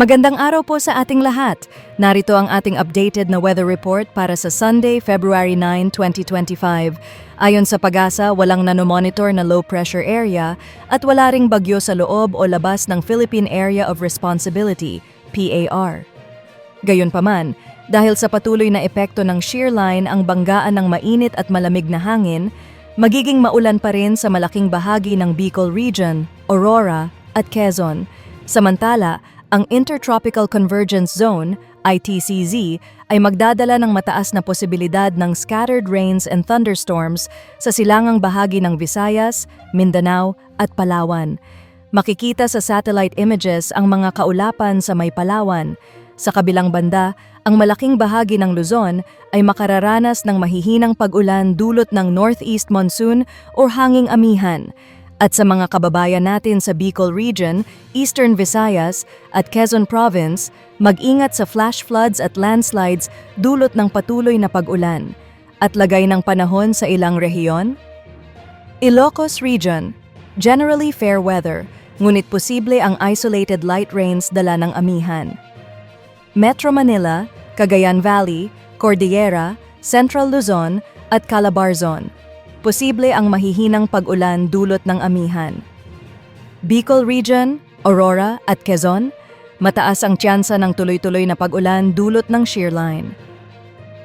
Magandang araw po sa ating lahat. Narito ang ating updated na weather report para sa Sunday, February 9, 2025. Ayon sa pag-asa, walang nanomonitor na low pressure area at wala ring bagyo sa loob o labas ng Philippine Area of Responsibility, PAR. Gayunpaman, dahil sa patuloy na epekto ng shear line ang banggaan ng mainit at malamig na hangin, magiging maulan pa rin sa malaking bahagi ng Bicol Region, Aurora at Quezon. Samantala, ang Intertropical Convergence Zone, ITCZ, ay magdadala ng mataas na posibilidad ng scattered rains and thunderstorms sa silangang bahagi ng Visayas, Mindanao at Palawan. Makikita sa satellite images ang mga kaulapan sa may Palawan. Sa kabilang banda, ang malaking bahagi ng Luzon ay makararanas ng mahihinang pag-ulan dulot ng northeast monsoon o hanging amihan. At sa mga kababayan natin sa Bicol Region, Eastern Visayas at Quezon Province, mag-ingat sa flash floods at landslides dulot ng patuloy na pag-ulan. At lagay ng panahon sa ilang rehiyon? Ilocos Region, generally fair weather, ngunit posible ang isolated light rains dala ng amihan. Metro Manila, Cagayan Valley, Cordillera, Central Luzon at Calabarzon. Posible ang mahihinang pag-ulan dulot ng amihan. Bicol Region, Aurora at Quezon, mataas ang tsansa ng tuloy-tuloy na pag-ulan dulot ng shear line.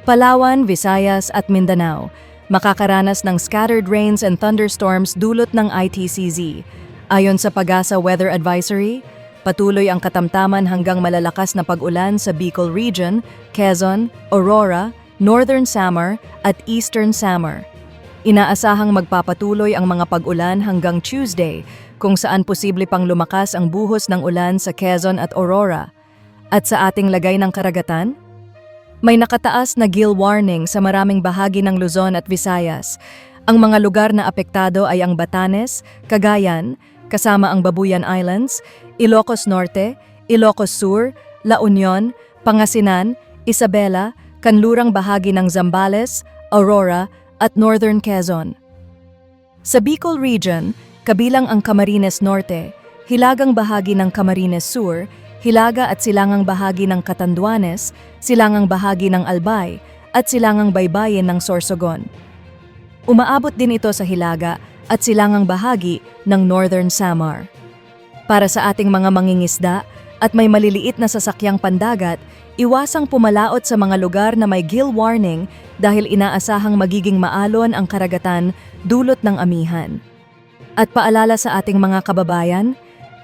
Palawan, Visayas at Mindanao, makakaranas ng scattered rains and thunderstorms dulot ng ITCZ. Ayon sa Pagasa Weather Advisory, patuloy ang katamtaman hanggang malalakas na pag-ulan sa Bicol Region, Quezon, Aurora, Northern Samar at Eastern Samar. Inaasahang magpapatuloy ang mga pag-ulan hanggang Tuesday kung saan posible pang lumakas ang buhos ng ulan sa Quezon at Aurora. At sa ating lagay ng karagatan, may nakataas na gill warning sa maraming bahagi ng Luzon at Visayas. Ang mga lugar na apektado ay ang Batanes, Cagayan, kasama ang Babuyan Islands, Ilocos Norte, Ilocos Sur, La Union, Pangasinan, Isabela, kanlurang bahagi ng Zambales, Aurora, at Northern Quezon. Sa Bicol Region, kabilang ang Camarines Norte, hilagang bahagi ng Camarines Sur, hilaga at silangang bahagi ng Catanduanes, silangang bahagi ng Albay, at silangang baybayin ng Sorsogon. Umaabot din ito sa hilaga at silangang bahagi ng Northern Samar. Para sa ating mga mangingisda at may maliliit na sasakyang pandagat, iwasang pumalaot sa mga lugar na may gill warning dahil inaasahang magiging maalon ang karagatan dulot ng amihan. At paalala sa ating mga kababayan,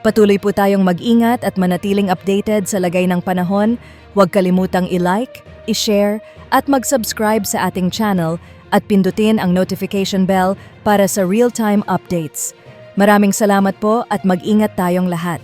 patuloy po tayong mag-ingat at manatiling updated sa lagay ng panahon. Huwag kalimutang i-like, i-share at mag-subscribe sa ating channel at pindutin ang notification bell para sa real-time updates. Maraming salamat po at mag-ingat tayong lahat.